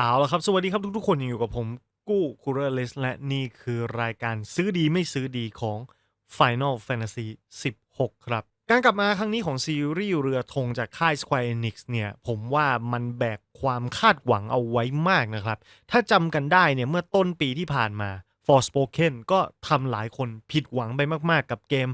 เอาละครับ สวัสดีครับทุกๆ คนยังอยู่กับผมกู้คูเรเลสและนี่คือรายการซื้อดีไม่ซื้อดีของ Final Fantasy 16 ครับ การกลับมาครั้งนี้ของซีรีส์เรือธงจากค่าย Square Enix เนี่ยผมว่ามันแบกความคาดหวังเอาไว้มากนะครับ ถ้าจำกันได้เนี่ยเมื่อต้นปีที่ผ่านมา Forspoken ก็ทำหลายคนผิดหวังไปมากๆ กับเกม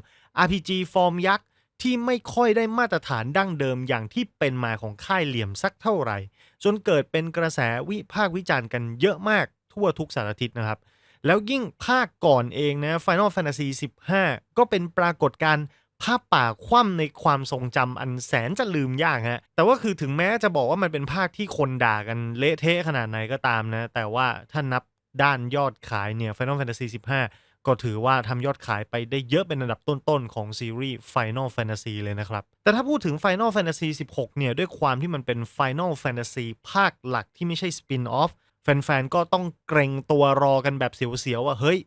RPG ฟอร์มยักษ์ ที่ไม่ค่อยได้มาตรฐานดั้งเดิมอย่างที่เป็นมาของค่ายเหลี่ยมสักเท่าไหร่ จนเกิดเป็นกระแสวิพากษ์วิจารณ์กันเยอะมากทั่วทุกสารทิศนะครับ แล้วยิ่งภาคก่อนเองนะ Final Fantasy 15 ก็เป็นปรากฏการณ์ภาพป่าคว่ำในความทรงจำอันแสนจะลืมยากฮะ แต่ว่าคือถึงแม้จะบอกว่ามันเป็นภาคที่คนด่ากันเละเทะขนาดไหนก็ตามนะ แต่ว่าถ้านับด้านยอดขายเนี่ย Final Fantasy 15 ก็ถือว่าทำยอดขายไปได้เยอะเป็นอันดับต้นๆ ของซีรีส์ Final Fantasy เลยนะครับ แต่ถ้าพูดถึง Final Fantasy 16 เนี่ย ด้วยความที่มันเป็น Final Fantasy ภาคหลักที่ไม่ใช่ Spin-off แฟนๆ ก็ต้องเกรงตัวรอกันแบบเสียวๆว่าเฮ้ย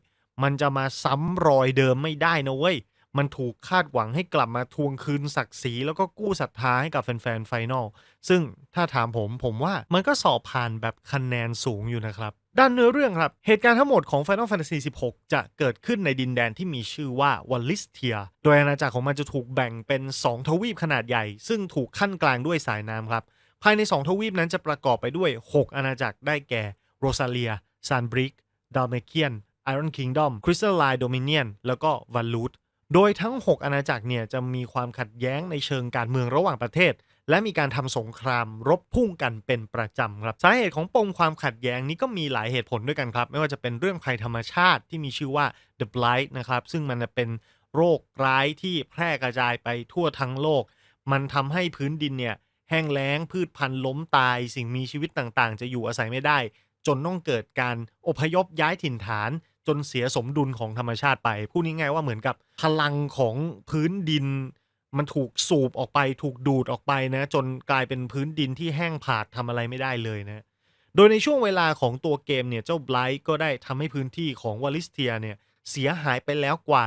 มันจะมาซ้ำรอยเดิมไม่ได้นะเว้ย มันถูกคาดหวังให้กลับมาทวงคืนศักดิ์ศรีแล้วก็กู้ศรัทธาให้กับแฟนๆไฟนอลซึ่งถ้าถามผมผมว่ามันก็สอบผ่านแบบคะแนนสูงอยู่นะครับ ด้านเนื้อเรื่องครับ เหตุการณ์ทั้งหมดของ Final Fantasy 16 จะเกิดขึ้นในดินแดนที่มีชื่อว่าวอลลิสเทีย โดยอาณาจักรของมันจะถูกแบ่งเป็น 2 ทวีปขนาดใหญ่ ซึ่งถูกขั้นกลางด้วยสายน้ำครับ ภายใน 2 ทวีปนั้นจะประกอบไปด้วย 6 อาณาจักรได้แก่โรซาเลียซานบริกดาลเมเคียนไอรอนคิงดอมคริสตัลไลน์โดมิเนียนแล้วก็วัลลูด โดยทั้ง 6 อาณาจักรเนี่ยจะมีความขัดแย้งในเชิงการเมืองระหว่างประเทศ และมีการทำสงครามรบพุ่งกันเป็นประจำครับสาเหตุของปมความขัดแย้งนี้ก็มีหลายเหตุผลด้วยกันครับ ไม่ว่าจะเป็นเรื่องภัยธรรมชาติที่มีชื่อว่า The Blight นะครับซึ่งมันเป็นโรคร้ายที่แพร่กระจายไปทั่วทั้งโลก มันทำให้พื้นดินเนี่ยแห้งแล้งพืชพันธุ์ล้มตายสิ่งมีชีวิตต่างๆ จะอยู่อาศัยไม่ได้ จนต้องเกิดการอพยพย้ายถิ่นฐาน จนเสียสมดุลของธรรมชาติไป พูดง่ายๆว่าเหมือนกับพลังของพื้นดิน มันถูกสูบออกไปถูกดูดออกไปนะ จนกลายเป็นพื้นดินที่แห้งผาดทำอะไรไม่ได้เลยนะ โดยในช่วงเวลาของตัวเกมเนี่ยเจ้าไบรท์ก็ได้ทำให้พื้นที่ของวอลิสเทียเนี่ยเสียหายไปแล้วกว่า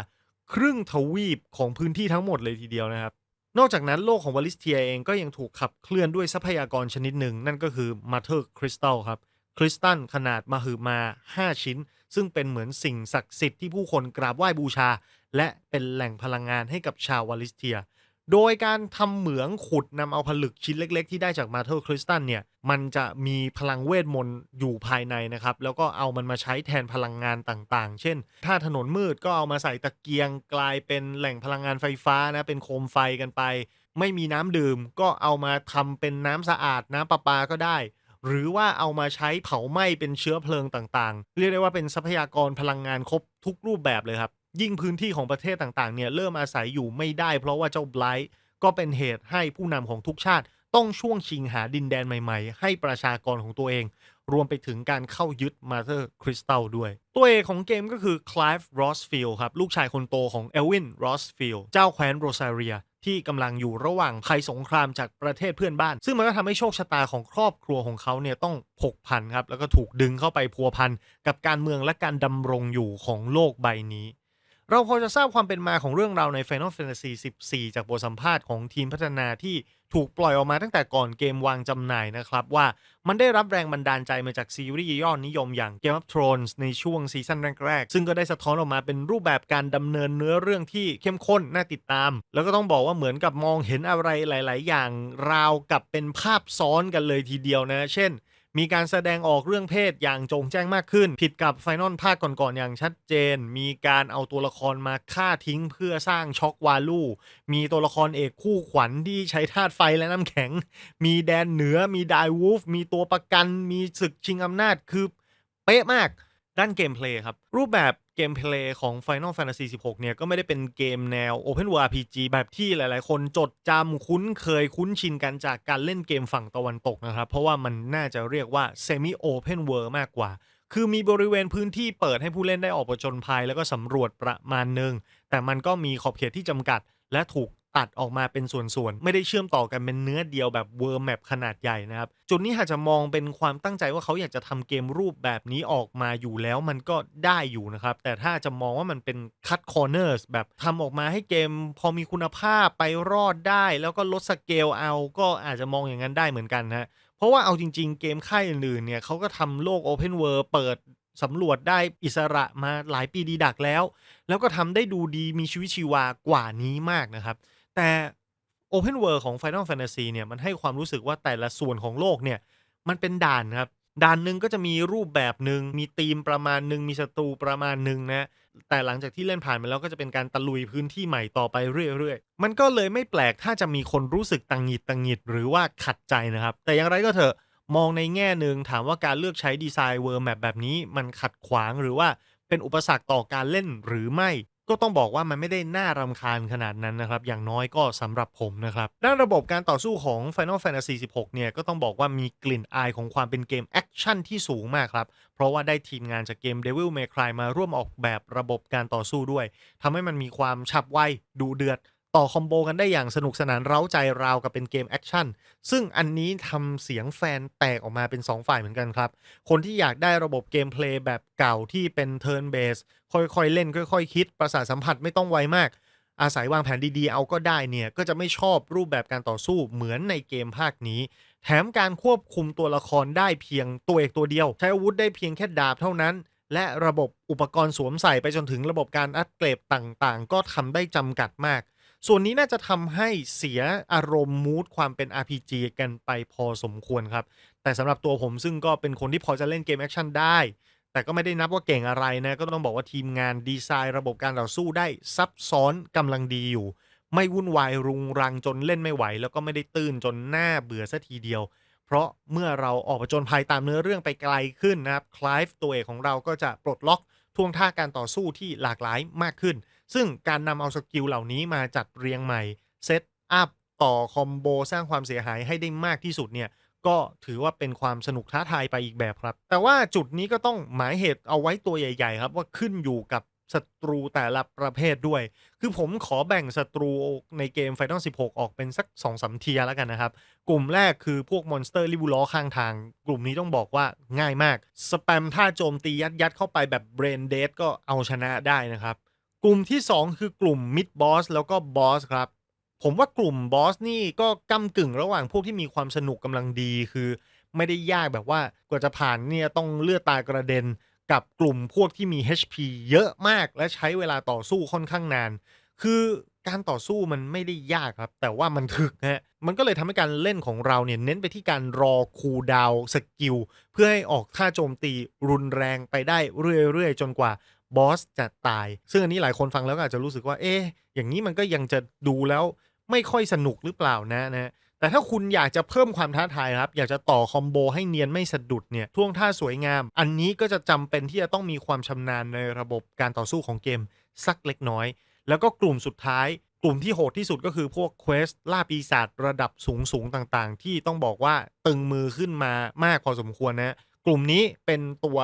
ครึ่งทวีปของพื้นที่ทั้งหมดเลยทีเดียวนะครับ นอกจากนั้นโลกของวอลิสเทียเองก็ยังถูกขับเคลื่อนด้วยทรัพยากรชนิดหนึ่ง นั่นก็คือมาเ t อร์คริสตัลครับ คริสตัลขนาดมหึมา 5 ชิ้น ซึ่งเป็นเหมือนสิ่งศักดิ์สิทธิ์ที่ผู้คนกราบไหว้บูชา และเป็นแหล่งพลังงานให้กับชาววอลิสเทีย โดยการทำเหมืองขุดนำเอาผลึกชิ้นเล็ก ๆ ที่ได้จากมาเ t อร์คริสตัลเนี่ยมันจะมีพลังเวทมนต์อยู่ภายในนะครับ แล้วก็เอามันมาใช้แทนพลังงานต่างๆ เช่น ถ้าถนนมืดก็เอามาใส่ตะเกียงกลายเป็นแหล่งพลังงานไฟฟ้านะเป็นโคมไฟกันไป ไม่มีน้ำดื่มก็เอามาทำเป็นน้ำสะอาดน้ำประปาก็ได้ หรือว่าเอามาใช้เผาไหม้เป็นเชื้อเพลิงต่างๆ เรียกได้ว่าเป็นทรัพยากรพลังงานครบทุกรูปแบบเลยครับ ยิ่งพื้นที่ของประเทศต่างๆเนี่ยเริ่มอาศัยอยู่ไม่ได้ เพราะว่าเจ้าไบรท์ก็เป็นเหตุให้ผู้นำของทุกชาติ ต้องช่วงชิงหาดินแดนใหม่ ๆ ให้ประชากรของตัวเอง รวมไปถึงการเข้ายึดมาเ t อร์คริสตัลด้วย ตัวเอกของเกมก็คือคล v ฟรอสฟิลครับ ลูกชายคนโตของเอลวินรอสฟิลเจ้าแคว้นโรซาเรียที่กำลังอยู่ระหว่างภัยสงครามจากประเทศเพื่อนบ้าน ซึ่งมันก็ทำให้โชคชะตาของครอบครัวของเขาเนี่ยต้องผกพันครับ แล้วก็ถูกดึงเข้าไปพัวพันกับการเมืองและการดำรงอยู่ของโลกใบนี้ เราพอจะทราบความเป็นมาของเรื่องราวใน Final Fantasy 14 จากบทสัมภาษณ์ของทีมพัฒนาที่ ถูกปล่อยออกมาตั้งแต่ก่อนเกมวางจำหน่ายนะครับ ว่ามันได้รับแรงบันดาลใจมาจากซีรีส์ยอดนิยมอย่าง Game of Thrones ในช่วงซีซั่นแรกๆ ซึ่งก็ได้สะท้อนออกมาเป็นรูปแบบการดำเนินเนื้อเรื่องที่เข้มข้นน่าติดตาม แล้วก็ต้องบอกว่าเหมือนกับมองเห็นอะไรหลาย ๆ อย่างราวกับเป็นภาพซ้อนกันเลยทีเดียวนะ เช่น มีการแสดงออกเรื่องเพศอย่างโจงแจ้งมากขึ้น ผิดกับไฟนอลภาคก่อนๆอย่างชัดเจน มีการเอาตัวละครมาฆ่าทิ้งเพื่อสร้างช็อกวาลูมีตัวละครเอกคู่ขวัญที่ใช้ธาตุไฟและน้ำแข็ง มีแดนเหนือมีไดวูฟมีตัวประกัน มีศึกชิงอำนาจคือเป๊ะมาก ด้านเกมเพลย์ครับ รูปแบบเกมเพลย์ของ Final Fantasy 16 เนี่ย ก็ไม่ได้เป็นเกมแนว Open World RPG แบบที่หลาย ๆ คนจดจำคุ้นเคยคุ้นชินกันจากการเล่นเกมฝั่งตะวันตกนะครับ เพราะว่ามันน่าจะเรียกว่า Semi Open World มากกว่า คือมีบริเวณพื้นที่เปิดให้ผู้เล่นได้ออกประจนภัย แล้วก็สำรวจประมาณหนึง แต่มันก็มีขอบเขตที่จำกัด และถูก ตัดออกมาเป็นส่วนๆ ไม่ได้เชื่อมต่อกันเป็นเนื้อเดียวแบบเวอร์แมปขนาดใหญ่นะครับ จุดนี้หากจะมองเป็นความตั้งใจว่าเขาอยากจะทำเกมรูปแบบนี้ออกมาอยู่แล้วมันก็ได้อยู่นะครับ แต่ถ้าจะมองว่ามันเป็นคัตคอร์เนอร์สแบบทำออกมาให้เกมพอมีคุณภาพไปรอดได้ แล้วก็ลดสเกลเอา ก็อาจจะมองอย่างนั้นได้เหมือนกันนะเพราะว่าเอาจริง ๆ เกมค่ายอื่นๆเนี่ยเขาก็ทำโลก Open World เปิดสำรวจได้อิสระมาหลายปีดีดักแล้ว แล้วก็ทำได้ดูดีมีชีวิตชีวากว่านี้มากนะครับ แต่ Open World ของ Final Fantasy เนี่ยมันให้ความรู้สึกว่าแต่ละส่วนของโลกเนี่ยมันเป็นด่านครับด่านหนึ่งก็จะมีรูปแบบหนึ่งมีธีมประมาณหนึ่งมีศัตรูประมาณหนึ่งนะแต่หลังจากที่เล่นผ่านมาแล้วก็จะเป็นการตะลุยพื้นที่ใหม่ต่อไปเรื่อยๆ มันก็เลยไม่แปลกถ้าจะมีคนรู้สึกตังหงิดตังหงิดหรือว่าขัดใจนะครับ แต่อย่างไรก็เถอะมองในแง่หนึ่งถามว่าการเลือกใช้ดีไซน์เวอร์แมปแบบนี้ มันขัดขวางหรือว่าเป็นอุปสรรคต่อการเล่นหรือไม่ก็ต้องบอกว่ามันไม่ได้น่ารำคาญขนาดนั้นนะครับ อย่างน้อยก็สำหรับผมนะครับ ด้านระบบการต่อสู้ของ Final Fantasy 16 เนี่ย ก็ต้องบอกว่ามีกลิ่นอายของความเป็นเกมแอคชั่นที่สูงมากครับ เพราะว่าได้ทีมงานจากเกม Devil May Cry มาร่วมออกแบบระบบการต่อสู้ด้วยทำให้มันมีความฉับไวดูเดือด ต่อคอมโบกันได้อย่างสนุกสนานเร้าใจราวกับเป็นเกมแอคชั่น ซึ่งอันนี้ทำเสียงแฟนแตกออกมาเป็น 2 ฝ่ายเหมือนกันครับ คนที่อยากได้ระบบเกมเพลย์แบบเก่าที่เป็น Turn Based ค่อยๆ เล่นค่อยๆคิด ประสาทสัมผัสไม่ต้องไวมาก อาศัยวางแผนดีๆ เอาก็ได้เนี่ย ก็จะไม่ชอบรูปแบบการต่อสู้เหมือนในเกมภาคนี้ แถมการควบคุมตัวละครได้เพียงตัวเอกตัวเดียว ใช้อาวุธได้เพียงแค่ดาบเท่านั้นและระบบอุปกรณ์สวมใส่ไปจนถึงระบบการอัปเกรดต่างๆ ก็ทำได้จำกัดมาก ส่วนนี้น่าจะทำให้เสียอารมณ์มูดความเป็น RPG กันไปพอสมควรครับ แต่สำหรับตัวผมซึ่งก็เป็นคนที่พอจะเล่นเกมแอคชั่นได้ แต่ก็ไม่ได้นับว่าเก่งอะไรนะ ก็ต้องบอกว่าทีมงานดีไซน์ระบบการต่อสู้ได้ซับซ้อนกำลังดีอยู่ ไม่วุ่นวายรุงรังจนเล่นไม่ไหว แล้วก็ไม่ได้ตื้นจนหน้าเบื่อซะทีเดียวเพราะเมื่อเราออกผจญภัยตามเนื้อเรื่องไปไกลขึ้นนะครับ คลายตัวเอกของเราก็จะปลดล็อกท่วงท่าการต่อสู้ที่หลากหลายมากขึ้น ซึ่งการนำเอาสกิลเหล่านี้มาจัดเรียงใหม่เซตอัพต่อคอมโบสร้างความเสียหายให้ได้มากที่สุดเนี่ยก็ถือว่าเป็นความสนุกท้าทายไปอีกแบบครับ แต่ว่าจุดนี้ก็ต้องหมายเหตุเอาไว้ตัวใหญ่ ๆ ครับว่าขึ้นอยู่กับศัตรูแต่ละประเภทด้วย คือผมขอแบ่งศัตรูในเกม Final 16 ออกเป็นสัก2อสเทียแล้วกันนะครับ กลุ่มแรกคือพวกมอนสเตอร์ริบูล้อข้างทาง กลุ่มนี้ต้องบอกว่าง่ายมาก สแปมท่าโจมตียัดยัดๆเข้าไปแบบเบรนเดก็เอาชนะได้นะครับ กลุ่มที่ 2 คือกลุ่มมิดบอสแล้วก็บอสครับ ผมว่ากลุ่มบอสนี่ก็ก้ากึ่งระหว่างพวกที่มีความสนุกกำลังดีคือ ไม่ได้ยากแบบว่ากว่าจะผ่านเนี่ยต้องเลือดตากระเด็นกับกลุ่มพวกที่มี HP เยอะมากและใช้เวลาต่อสู้ค่อนข้างนาน คือการต่อสู้มันไม่ได้ยากครับ แต่ว่ามันถึกฮะมันก็เลยทำให้การเล่นของเราเนี่ยเน้นไปที่การรอคูลดาวสกิลเพื่อให้ออกท่าโจมตีรุนแรงไปได้เรื่อยๆ จนกว่า บอสจะตาย ซึ่งอันนี้หลายคนฟังแล้วก็อาจจะรู้สึกว่า เอ๊ะอย่างนี้มันก็ยังจะดูแล้วไม่ค่อยสนุกหรือเปล่านะนะแต่ถ้าคุณอยากจะเพิ่มความท้าทายครับ อยากจะต่อคอมโบให้เนียนไม่สะดุดเนี่ยท่วงท่าสวยงาม อันนี้ก็จะจำเป็นที่จะต้องมีความชำนาญในระบบการต่อสู้ของเกมสักเล็กน้อย แล้วก็กลุ่มสุดท้าย กลุ่มที่โหดที่สุดก็คือพวกเควสล่าปีศาจระดับสูงสูงๆต่างๆ ที่ต้องบอกว่าตึงมือขึ้นมามากพอสมควรนะ กลุ่มนี้เป็นตัว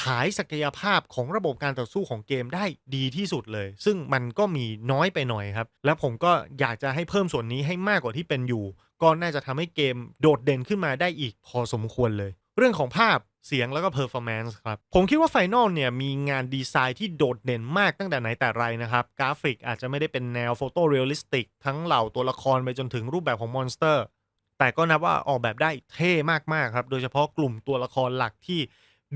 ขายศักยภาพของระบบการต่อสู้ของเกมได้ดีที่สุดเลย ซึ่งมันก็มีน้อยไปหน่อยครับ และผมก็อยากจะให้เพิ่มส่วนนี้ให้มากกว่าที่เป็นอยู่ ก็น่าจะทำให้เกมโดดเด่นขึ้นมาได้อีกพอสมควรเลย เรื่องของภาพเสียงแล้วก็ performance ครับ ผมคิดว่า Final เนี่ย มีงานดีไซน์ที่โดดเด่นมากตั้งแต่ไหนแต่ไรนะครับ กราฟิกอาจจะไม่ได้เป็นแนวโฟโตเรียลลิสติกทั้งเหล่าตัวละครไปจนถึงรูปแบบของมอนสเตอร์แต่ก็นับว่าออกแบบได้เท่มากๆครับ โดยเฉพาะกลุ่มตัวละครหลักที่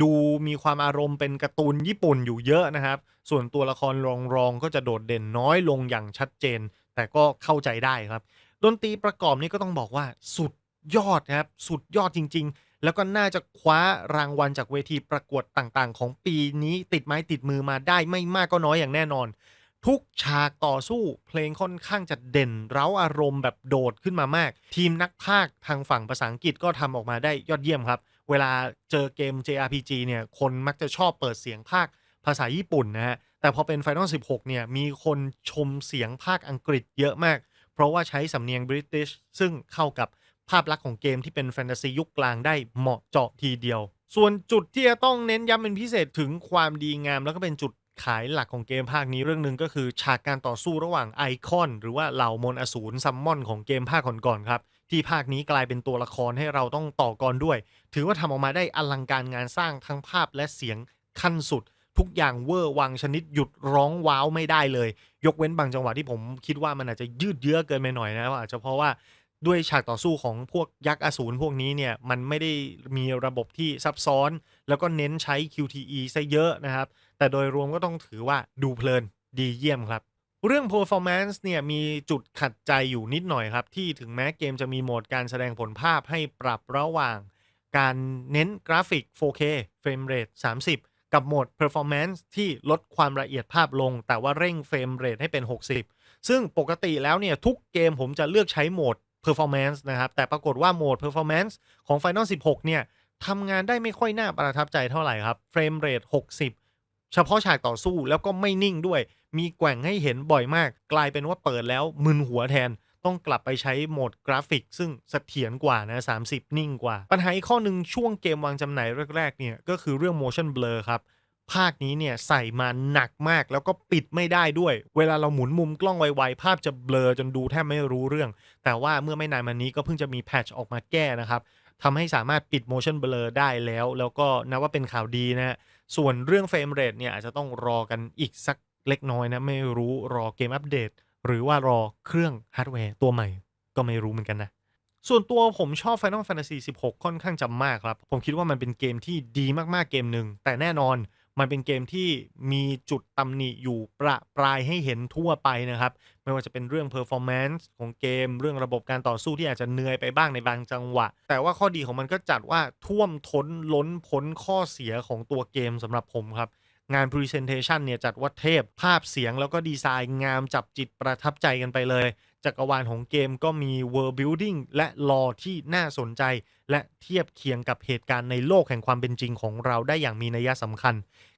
ดูมีความอารมณ์เป็นการ์ตูนญี่ปุ่นอยู่เยอะนะครับ ส่วนตัวละครรองๆก็จะโดดเด่นน้อยลงอย่างชัดเจน แต่ก็เข้าใจได้ครับ ดนตรีประกอบนี่ก็ต้องบอกว่าสุดยอดครับ สุดยอดจริง ๆ แล้วก็น่าจะคว้ารางวัลจากเวทีประกวดต่างๆ ของปีนี้ติดไม้ติดมือมาได้ไม่มากก็น้อยอย่างแน่นอน ทุกฉากต่อสู้เพลงค่อนข้างจะเด่น เร้าอารมณ์แบบโดดขึ้นมามาก ทีมนักพากทางฝั่งภาษาอังกฤษก็ทำออกมาได้ยอดเยี่ยมครับ เวลาเจอเกม JRPG เนี่ย คนมักจะชอบเปิดเสียงภาคภาษาญี่ปุ่นนะฮะ แต่พอเป็น Final 16 เนี่ย มีคนชมเสียงภาคอังกฤษเยอะมาก เพราะว่าใช้สำเนียงบริติชซึ่งเข้ากับภาพลักษณ์ของเกมที่เป็นแฟนตาซียุคกลางได้เหมาะเจาะทีเดียว ส่วนจุดที่จะต้องเน้นย้ำเป็นพิเศษถึงความดีงาม แล้วก็เป็นจุดขายหลักของเกมภาคนี้เรื่องหนึ่งก็คือฉากการต่อสู้ระหว่างไอคอน หรือว่าเหล่ามนอสูรซัมมอนของเกมภาคก่อนๆครับ ที่ภาคนี้กลายเป็นตัวละครให้เราต้องต่อกรด้วย ถือว่าทำออกมาได้อลังการงานสร้างทั้งภาพและเสียงขั้นสุด ทุกอย่างเวอร์วังชนิดหยุดร้องว้าวไม่ได้เลย ยกเว้นบางจังหวะที่ผมคิดว่ามันอาจจะยืดเยื้อเกินไปหน่อยนะว่าอาจจะเพราะว่าด้วยฉากต่อสู้ของพวกยักษ์อสูรพวกนี้เนี่ยมันไม่ได้มีระบบที่ซับซ้อน แล้วก็เน้นใช้ QTE ซะเยอะนะครับ แต่โดยรวมก็ต้องถือว่าดูเพลินดีเยี่ยมครับ เรื่อง performance เนี่ยมีจุดขัดใจอยู่นิดหน่อยครับ ที่ถึงแม้เกมจะมีโหมดการแสดงผลภาพให้ปรับระหว่างการเน้นกราฟิก 4K frame rate 30 กับโหมด performance ที่ลดความละเอียดภาพลง แต่ว่าเร่ง frame rate ให้เป็น 60 ซึ่งปกติแล้วเนี่ยทุกเกมผมจะเลือกใช้โหมด performance นะครับ แต่ปรากฏว่าโหมด performance ของ Final 16 เนี่ยทำงานได้ไม่ค่อยน่าประทับใจเท่าไหร่ครับ frame rate 60 เฉพาะฉากต่อสู้แล้วก็ไม่นิ่งด้วย มีแกว่งให้เห็นบ่อยมาก กลายเป็นว่าเปิดแล้วมึนหัวแทน ต้องกลับไปใช้โหมดกราฟิก ซึ่งเสถียรกว่านะ 30 นิ่งกว่า ปัญหาอีกข้อหนึ่งช่วงเกมวางจำหน่ายแรกๆเนี่ยก็คือเรื่อง motion blur ครับภาคนี้เนี่ยใส่มาหนักมากแล้วก็ปิดไม่ได้ด้วย เวลาเราหมุนมุมกล้องไวๆ ภาพจะเบลอจนดูแทบไม่รู้เรื่อง แต่ว่าเมื่อไม่นานมานี้ก็เพิ่งจะมีแพทช์ออกมาแก้นะครับทำให้สามารถปิด motion blur ได้แล้ว แล้วก็นับว่าเป็นข่าวดีนะฮะส่วนเรื่องเฟรมเรทเนี่ยอาจจะต้องรอกันอีกสัก เล็กน้อยนะ ไม่รู้รอเกมอัปเดต หรือว่ารอเครื่องฮาร์ดแวร์ตัวใหม่ ก็ไม่รู้เหมือนกันนะส่วนตัวผมชอบ Final Fantasy 16 ค่อนข้างจะมากครับ ผมคิดว่ามันเป็นเกมที่ดีมากๆเกมหนึ่ง แต่แน่นอนมันเป็นเกมที่มีจุดตำหนิอยู่ประปรายให้เห็นทั่วไปนะครับ ไม่ว่าจะเป็นเรื่อง performance ของเกม เรื่องระบบการต่อสู้ที่อาจจะเหนื่อยไปบ้างในบางจังหวะ แต่ว่าข้อดีของมันก็จัดว่าท่วมท้นล้นพ้นข้อเสียของตัวเกมสำหรับผมครับ งาน Presentation เนี่ยจัดว่าเทพภาพเสียงแล้วก็ดีไซน์งามจับจิตประทับใจกันไปเลย จักรวาลของเกมก็มี World Building และลอที่น่าสนใจ และเทียบเคียงกับเหตุการณ์ในโลกแห่งความเป็นจริงของเราได้อย่างมีนัยสำคัญ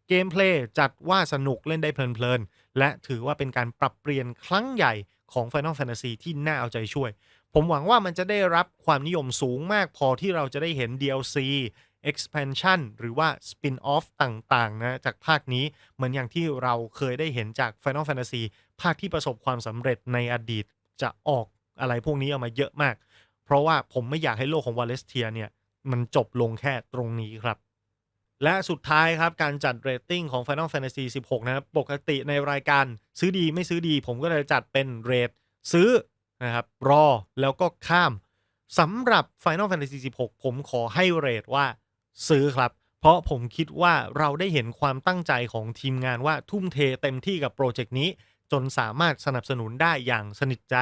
เกมเพลย์จัดว่าสนุกเล่นได้เพลินๆ และถือว่าเป็นการปรับเปลี่ยนครั้งใหญ่ของ Final Fantasy ที่น่าเอาใจช่วย ผมหวังว่ามันจะได้รับความนิยมสูงมากพอที่เราจะได้เห็น DLC expansion หรือว่า spin-off ต่างๆนะจากภาคนี้เหมือนอย่างที่เราเคยได้เห็นจาก Final Fantasy ภาคที่ประสบความสำเร็จในอดีตจะออกอะไรพวกนี้ออกมาเยอะมาก เพราะว่าผมไม่อยากให้โลกของวาเลสเทียเนี่ยมันจบลงแค่ตรงนี้ครับ และสุดท้ายครับ การจัดเรตติ้งของ Final Fantasy 16 นะครับ ปกติในรายการซื้อดีไม่ซื้อดี ผมก็เลยจัดเป็นเรทซื้อนะครับรอแล้วก็ข้ามสำหรับ Final Fantasy 16 ผมขอให้เรทว่า ซื้อครับ เพราะผมคิดว่าเราได้เห็นความตั้งใจของทีมงานว่าทุ่มเทเต็มที่กับโปรเจกต์นี้ จนสามารถสนับสนุนได้อย่างสนิทใจ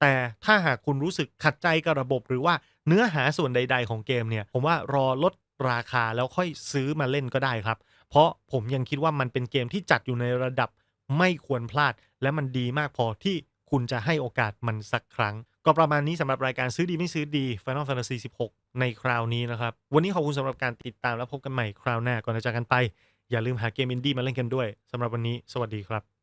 แต่ถ้าหากคุณรู้สึกขัดใจกับระบบหรือว่าเนื้อหาส่วนใด ๆ ของเกมเนี่ย ผมว่ารอลดราคาแล้วค่อยซื้อมาเล่นก็ได้ครับ เพราะผมยังคิดว่ามันเป็นเกมที่จัดอยู่ในระดับไม่ควรพลาด และมันดีมากพอที่คุณจะให้โอกาสมันสักครั้ง ก็ประมาณนี้สำหรับรายการซื้อดีไม่ซื้อดี Final Fantasy 16 ในคราวนี้นะครับ วันนี้ขอบคุณสำหรับการติดตามและพบกันใหม่คราวหน้าก่อนจะจากกันไป อย่าลืมหาเกมอินดี้มาเล่นกันด้วยสำหรับวันนี้ สวัสดีครับ